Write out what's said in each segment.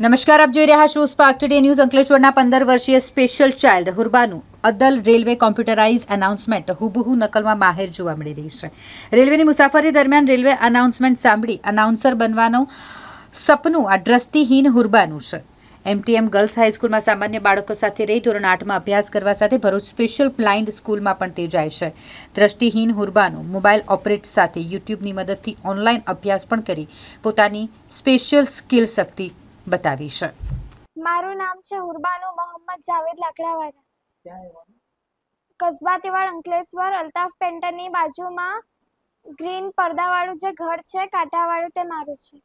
નમસ્કાર, આપ જોઈ રહ્યા છો સ્પાર્ક ટુડે ન્યૂઝ અંકલેશ્વરના પંદર વર્ષીય સ્પેશિયલ ચાઇલ્ડ હુરબાનું અદલ રેલવે કોમ્પ્યુટરાઇઝ અનાઉન્સમેન્ટ હુબહુ નકલમાં માહેર જોવા મળી રહી છે. રેલવેની મુસાફરી દરમિયાન રેલવે અનાઉન્સમેન્ટ સાંભળી અનાઉન્સર બનવાનું સપનું આ દ્રષ્ટિહીન હુરબાનું છે. એમટીએમ ગર્લ્સ હાઈસ્કૂલમાં સામાન્ય બાળકો સાથે રહી ધોરણ આઠમાં અભ્યાસ કરવા સાથે ભરૂચ સ્પેશિયલ બ્લાઇન્ડ સ્કૂલમાં પણ તે જાય છે. દ્રષ્ટિહીન હુરબાનું મોબાઈલ ઓપરેટ સાથે યુટ્યુબની મદદથી ઓનલાઈન અભ્યાસ પણ કરી પોતાની સ્પેશિયલ સ્કિલ શક્તિ બતાવી છે. મારું નામ છે હુરબાનુ મોહમ્મદ જાવેદ રહેવાનું કસ્બા તેવાડ અંકલેશ્વર અલ્તાફ પેન્ટરની બાજુમાં ગ્રીન પડદાવાળું જે ઘર છે, કાંટાવાળું તે મારું છે.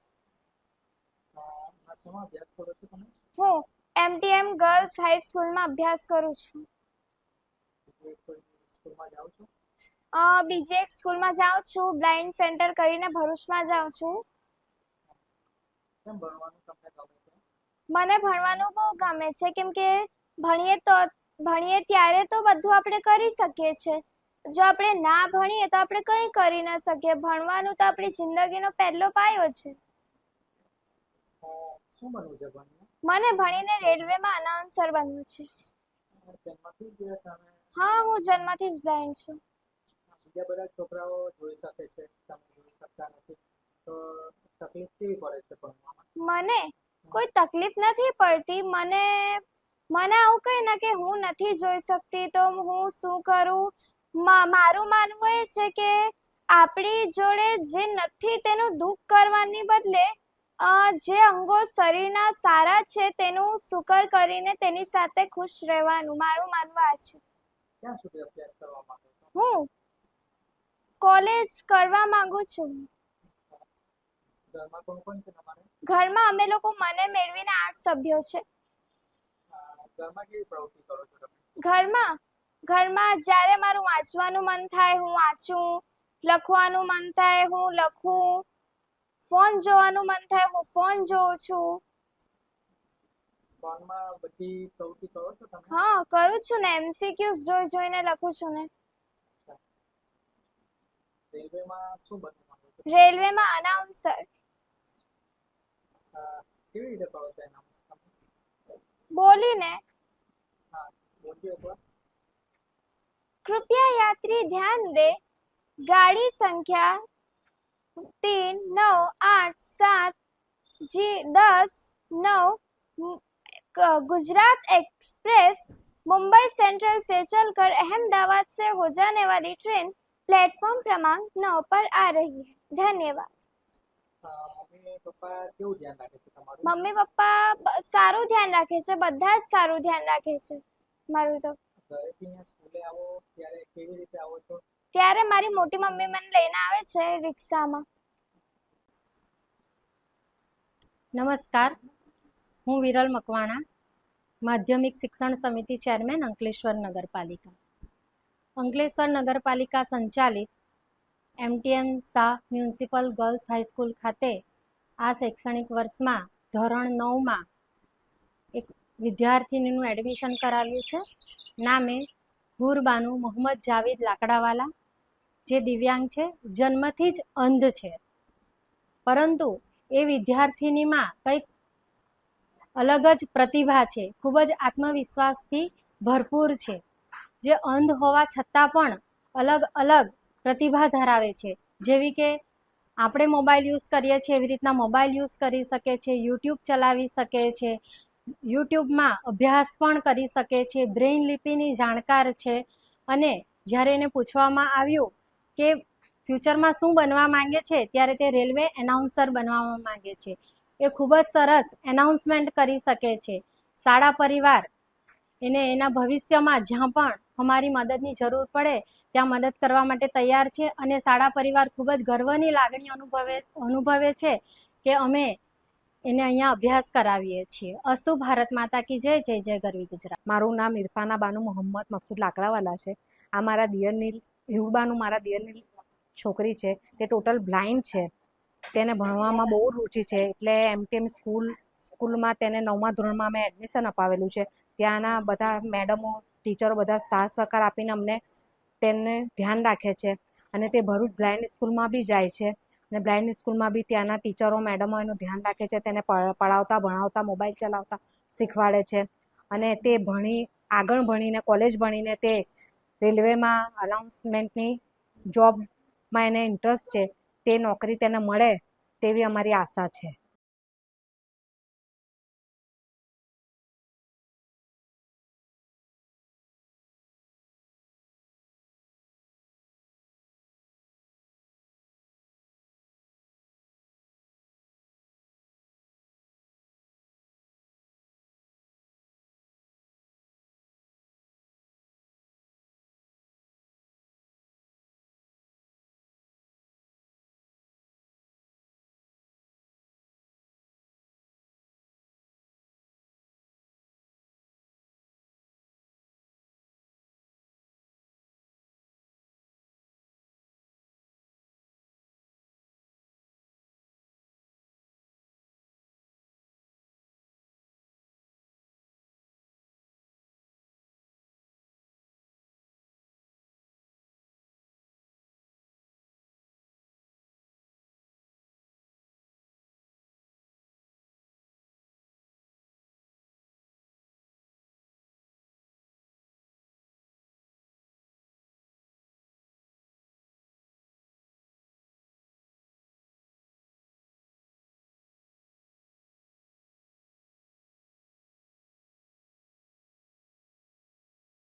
હું એમટીએમ ગર્લ્સ હાઈ સ્કૂલમાં અભ્યાસ કરું છું. બીજી એક સ્કૂલમાં જાઉં છું, બ્લાઇન્ડ સેન્ટર કરીને ભરૂચમાં જાઉં છું. કેમ ભણવાનું તમને ગમે છે? મને ભણવાનું બહુ ગમે છે કેમ કે ભણીએ તો ભણીએ ત્યારે તો બધું આપણે કરી શકીએ છીએ. જો આપણે ના ભણીએ તો આપણે કંઈ કરી ન શકીએ. ભણવાનું તો આપણી જિંદગીનો પહેલો પાયો છે. શું બનવું છે ભણીને મને ભણીને રેલવેમાં અનાઉન્સર બનવું છે. જન્મથી જ તમે? હા હું જન્મથી જ બ્લાઇન્ડ છું. બીજા બધા છોકરાઓ જોઈ શકે છે તમે જોઈ શકતા નથી. તો તકલીફ કેવી પડે છે? મને કોઈ તકલીફ નથી પડતી. મને મને આવું કંઈ ના કે હું નથી જોઈ શકતી તો હું શું કરું? મારું માનવું એ છે કે આપણી જોડે જે નથી તેનું દુઃખ કરવાની બદલે જે અંગો શરીરના સારા છે તેનું શુકર કરીને તેની સાથે ખુશ રહેવાનું. મારું માનવું આ છે? હું કોલેજ કરવા માંગુ છું. ઘરમાં કોણ કોણ છે તમારે? ઘરમાં અમે લોકો મને મેળવીને આઠ સભ્યો છે. ઘરમાં ઘરમાં જ્યારે મારું વાંચવાનું મન થાય હું વાંચું લખવાનું મન થાય હું લખું ફોન જોવાનું મન થાય હું ફોન જોઉં છું. ફોનમાં બધી પ્રવૃત્તિ કરો છો તમે? હા કરું છું ને એમસીક્યુઝ જોઈ જોઈને લખું છું ને. રેલવેમાં શું બનવું રેલવેમાં અનાઉન્સર કેવી રીતે કરો છો એના તમે બોલીને હા બોલજો એકવાર कृपया यात्री ध्यान दे गाड़ी संख्या तीन नौ आठ सात जी दस नौ क- गुजरात एक्सप्रेस मुंबई सेंट्रल से चलकर अहमदाबाद से हो जाने वाली ट्रेन प्लेटफॉर्म क्रमांक नौ पर आ रही है धन्यवाद અ, મમ્મી પપ્પા કેવું ધ્યાન રાખે છે તમારું? મમ્મી પપ્પા બ- સારું ધ્યાન રાખે છે બધા જ સારું ધ્યાન રાખે છે મારું તો. ઘરેથી અહીંયા સ્કૂલે આવો ત્યારે કેવી રીતે આવો છો? ત્યારે મારી મોટી મમ્મી મને લઈને આવે છે રિક્ષામાં. નમસ્કાર. હું વિરલ મકવાણા માધ્યમિક શિક્ષણ સમિતિ ચેરમેન અંકલેશ્વર નગરપાલિકા. અંકલેશ્વર નગરપાલિકા સંચાલિત MTM Shah municipal girls high school ખાતે આ શૈક્ષણિક વર્ષમાં ધોરણ નવમાં એક વિદ્યાર્થીનીનું એડમિશન કરાવ્યું છે. નામે ગુરબાનુ મોહમ્મદ જાવેદ લાકડાવાલા, જે દિવ્યાંગ છે, જન્મથી જ અંધ છે. પરંતુ એ વિદ્યાર્થીનીમાં કંઈક અલગ જ પ્રતિભા છે, ખૂબ જ આત્મવિશ્વાસથી ભરપૂર છે. જે અંધ હોવા છતાં પણ અલગ અલગ પ્રતિભા ધરાવે છે. જેવી કે આપણે મોબાઈલ યુઝ કરીએ છીએ, એવી રીતના મોબાઈલ યુઝ કરી શકે છે, યુટ્યુબ ચલાવી શકે છે, યુટ્યુબમાં અભ્યાસ પણ કરી શકે છે, બ્રેઇન લિપિની જાણકાર છે. અને જ્યારે એને પૂછવામાં આવ્યું કે ફ્યુચરમાં શું બનવા માંગે છે, ત્યારે તે રેલવે એનાઉન્સર બનવા માંગે છે. એ ખૂબ જ સરસ એનાઉન્સમેન્ટ કરી શકે છે. શાળા પરિવાર એને એના ભવિષ્યમાં જ્યાં પણ અમારી મદદની જરૂર પડે, ત્યાં મદદ કરવા માટે તૈયાર છે અને શાળા પરિવાર ખૂબ જ ગર્વની લાગણી અનુભવે અનુભવે છે કે અમે એને અહીંયા અભ્યાસ કરાવીએ છીએ. અસ્તુ ભારત માતા કી જય જય જય ગરવી ગુજરાત. મારું નામ ઇરફાના બાનુ મોહમ્મદ મકસુદ લાકડાવાલા છે. આ મારા દિયરની હિરબાનું મારા દિયરની છોકરી છે. તે ટોટલ બ્લાઇન્ડ છે. તેને ભણવામાં બહુ રુચિ છે. એટલે એમટીએમ સ્કૂલ સ્કૂલમાં તેને નવમા ધોરણમાં મેં એડમિશન અપાવેલું છે. ત્યાંના બધા મેડમો ટીચરો બધા સાથ સહકાર આપીને અમને તેને ધ્યાન રાખે છે. અને તે ભરૂચ બ્લાઇન્ડ સ્કૂલમાં બી જાય છે. અને બ્લાઇન્ડ સ્કૂલમાં બી ત્યાંના ટીચરો મેડમો એનું ધ્યાન રાખે છે. તેને પડાવતા, ભણાવતા મોબાઈલ ચલાવતા શીખવાડે છે. અને તે ભણી, આગળ ભણીને કોલેજ ભણીને તે રેલવેમાં અનાઉન્સમેન્ટની જોબમાં એને ઇન્ટરેસ્ટ છે. તે નોકરી તેને મળે તેવી અમારી આશા છે.